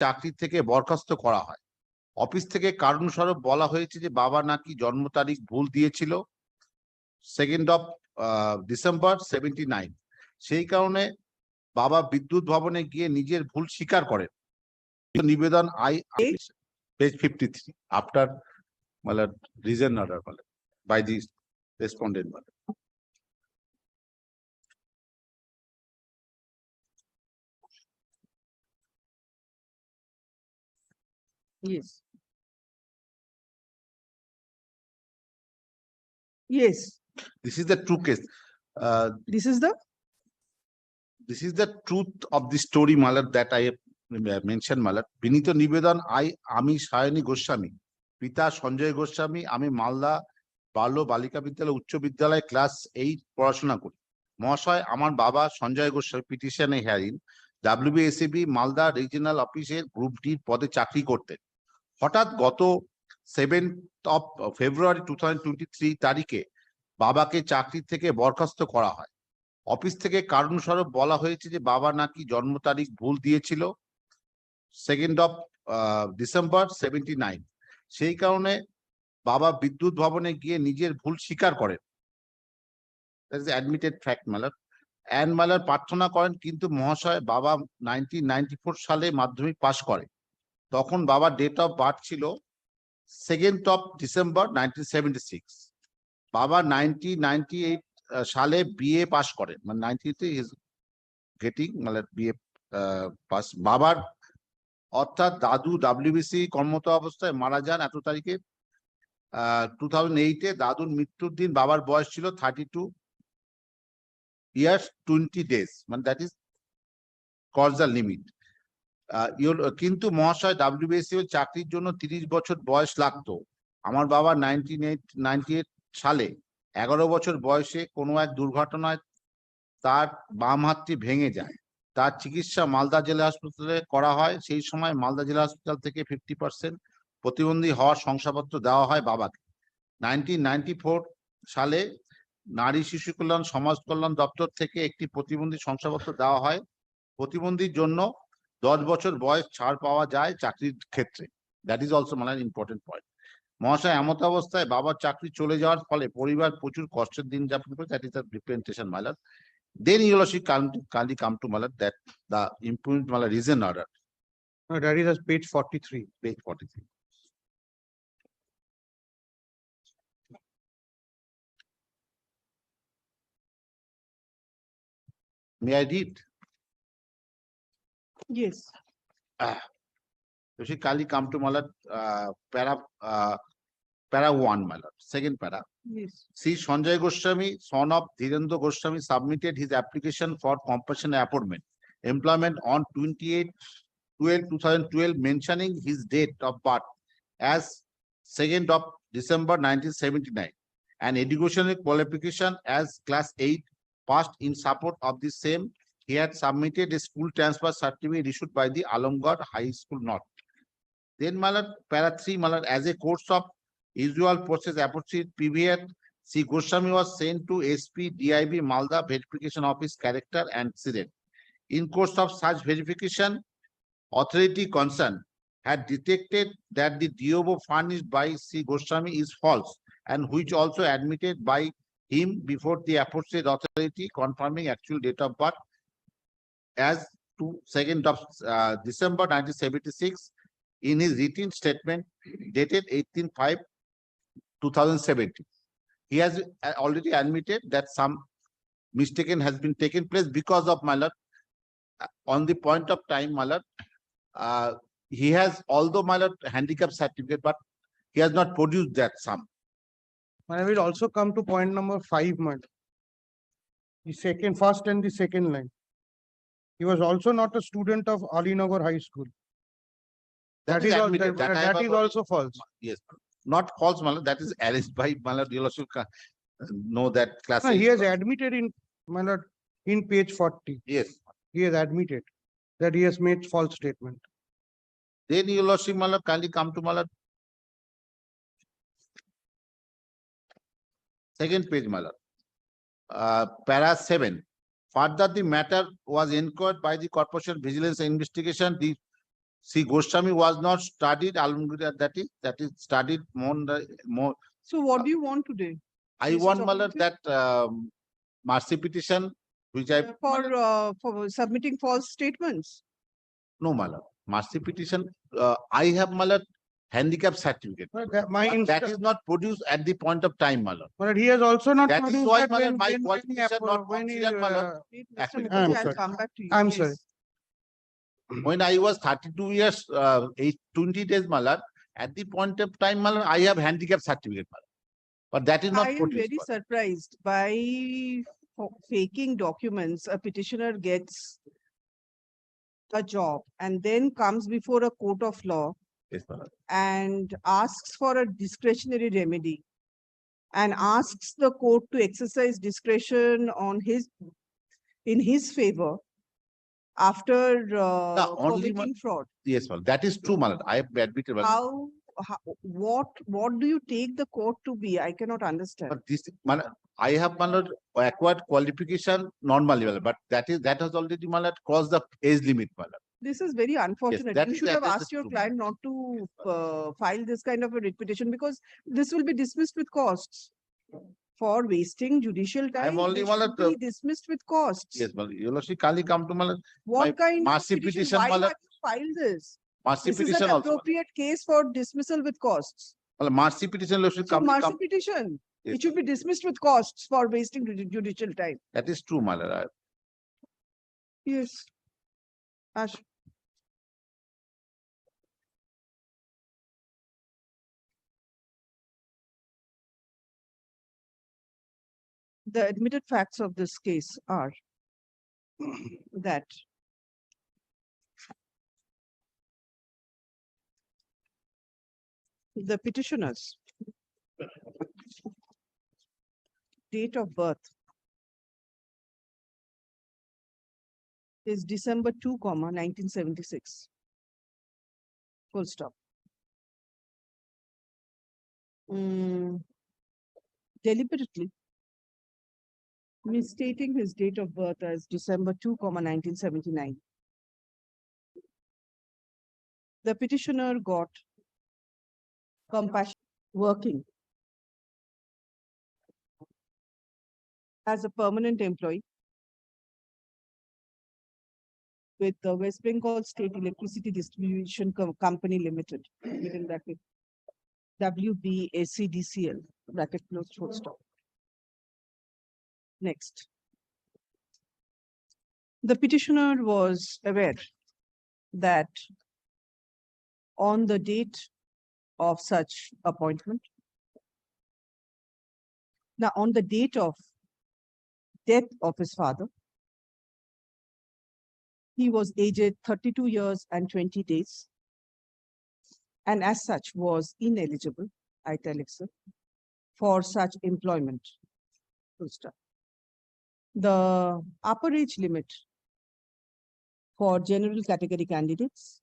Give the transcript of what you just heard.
চাকরি থেকে বরখাস্ত করা হয়। অফিস থেকে কারণস্বরূপ বলা হয়েছে যে বাবা নাকি জন্ম তারিখ ভুল দিয়েছিল। Second of December seventy nine সেই কারণে বাবা বিদ্যুৎ ভবনে গিয়ে নিজের ভুল স্বীকার করেন। নিবেদন I page fifty three after মানে রিজন অর্ডার মানে বাই দি রেসপন্ডেন্ট মানে Yes. Yes, This is the true case. Uh, this is the, this is the truth of the story, Malat, that I have mentioned, Malat. বিনীত নিবেদন I আমি সায়নী গোস্বামী পিতা সঞ্জয় গোস্বামী আমি মালদা বাল্য বালিকা বিদ্যালয় উচ্চ বিদ্যালয় ক্লাস এইট পড়াশোনা করি মহাশয় আমার বাবা সঞ্জয় গোস্বামী পিটিশনে হিয়ারিং ডাব্লিউবিএসিবি মালদা রিজিনাল অফিসের গ্রুপ ডির পদে চাকরি করতেন হঠাৎ গত seven of February two thousand three তারিখে বাবাকে চাকরি থেকে বরখাস্ত করা হয়। অফিস থেকে কারণস্বরূপ বলা হয়েছে যে, বাবা নাকি জন্ম তারিখ ভুল দিয়েছিল second of December seventy nine সেই কারণে বাবা বিদ্যুৎ ভবনে গিয়ে নিজের ভুল স্বীকার করেন। অ্যাডমিটেড ফ্যাক্ট মালার অ্যান মালার প্রার্থনা করেন, কিন্তু মহাশয় বাবা নাইনটিন নাইনটি ফোর সালে মাধ্যমিক পাশ করে তখন বাবার ডেট অফ বার্থ ছিল second of December nineteen seventy six বাবা নাইনটিন নাইনটি এইট সালে বিএ পাশ করেন। মানে নাইনটিতে ইজ গেটিং মানে বিএ পাস বাবার, অর্থাৎ দাদু ডাব্লিউবিসি কর্মরত অবস্থায় মারা যান এত তারিখে। টু থাউজেন্ড এইটে দাদুর মৃত্যুর দিন বাবার বয়স ছিল thirty two years twenty days মানে দ্যাট ইজ দ্য লিমিট কিন্তু মহাশয় ডাব্লিউবিএসসি চাকরির জন্য তিরিশ বছর বয়স লাগতো। আমার বাবা নাইনটিন এইট নাইনটি এইট সালে এগারো বছর বয়সে কোনো এক দুর্ঘটনায় তার বাম হাতটি ভেঙে যায়। তার চিকিৎসা মালদা জেলা হাসপাতালে করা হয়। সেই সময় মালদা জেলা হাসপাতাল থেকে ফিফটি পার্সেন্ট প্রতিবন্ধী হওয়ার শংসাপত্র দেওয়া হয় বাবাকে। নাইনটিন নাইনটি ফোর সালে নারী শিশু কল্যাণ, সমাজ কল্যাণ দপ্তর থেকে একটি প্রতিবন্ধী শংসাপত্র দেওয়া হয়। প্রতিবন্ধীর জন্য দশ বছর বয়স ছাড় পাওয়া যায় চাকরির ক্ষেত্রে। দ্যাট ইজ অলসো মানে ইম্পর্টেন্ট পয়েন্ট মহাশয় এমত অবস্থায় বাবার চাকরি চলে যাওয়ার ফলে পরিবার প্রচুর কষ্টের দিন যাপন করে that is the representation milord then you'll see kindly come to milord that the improved milord reason order that is as page forty-three. Page forty three May I read? Yes, So she kindly come to Malat, uh, para, uh, para one Malat, second para. yes, See Sanjay Goswami, son of Dhirendra Goswami submitted his application for compassionate appointment. Employment on 28 12 2012 mentioning his date of birth as second of December nineteen seventy-nine. And educational qualification as class eight passed in support of the same. He had submitted a school transfer certificate issued by the Alamgad High School North. Then Malat, para three Malad, as a course of usual process appropriate PVR, C. Goswami was sent to SP DIB Malda Verification Office Character and Accident. In course of such verification, authority concerned had detected that the DOBO furnished by C. Goswami is false and which also admitted by him before the aforesaid authority confirming actual date of birth as to second of uh, December nineteen seventy-six in his written statement dated 18 2017. He has uh, already admitted that some mistaken has been taken place because of my uh, On the point of time, my uh, he has, although my handicap certificate, but he has not produced that sum. I will also come to point number five, madam. The second, first and the second line. He was also not a student of Alinagar High School. That is, al- admitted, that I that have is a- also false. Yes, not false, my lord, that is alleged by my lord, you also ca- know that class. No, he has admitted in, my lord, in page forty, Yes, he has admitted that he has made false statement. then you lordship, my lord, kindly come to my lord. Second page, my lord. Uh, para seven. Further, the matter was inquired by the Corporation Vigilance Investigation. The See, Goswami was not studied Almgiri, that is, that is studied more, more, So what do you want today? I want Malar that um mercy petition, which I, Uh, For, uh, for submitting false statements? no Malar, mercy petition, uh, I have Malar handicap certificate. But that- My, But That insta- is not produced at the point of time, Malar. but he has also not That is produced why, that Malan, when, my when, when he, qualification not appo- when he, considered, Malan. uh, Wait, Mr. Actually, I'm Mukherjee, I'll sorry. come back to you. I'm Yes. sorry. When I was thirty-two years, uh, eight, twenty days, Malar, at the point of time, Malar, I have handicap certificate, Malar. But that is not I am produced. very Malar. surprised by fo- faking documents, a petitioner gets a job and then comes before a court of law Yes, and asks for a discretionary remedy and asks the court to exercise discretion on his, in his favor after uh, only one- committing fraud. Yes, Malar, that is true, Malar. I have admitted. How, how, what, what do you take the court to be? I cannot understand. But this, Malar, I have Malar acquired qualification normally, Malar, but that is, that has already Malar crossed the age limit, Malar. This is very unfortunate. that You should have asked your client not to uh, file this kind of a writ petition because this will be dismissed with costs. For wasting judicial time, I'm only one be dismissed with costs. Yes, Malar, you know, she kindly come to Malar, my What kind of petition? Why have you filed this? mercy This is petition an also. Appropriate case for dismissal with costs. Malar, Mercy petition, should So come, mercy come, petition, Yes, it should be dismissed with costs for wasting judicial time. that is true, Malar. I- Yes. Ash. The admitted facts of this case are that the petitioners date of birth is December two comma nineteen seventy-six. Full stop. Mm, Deliberately misstating his date of birth as December two comma nineteen seventy-nine. The petitioner got compassion working as a permanent employee with the West Bengal State Electricity Distribution Co- Company Limited, within bracket, WBACDCL, bracket closed full stop. Next. The petitioner was aware that on the date of such appointment, now on the date of death of his father, he was aged thirty-two years and twenty days. And as such was ineligible, italics, for such employment. Full stop. The upper age limit for general category candidates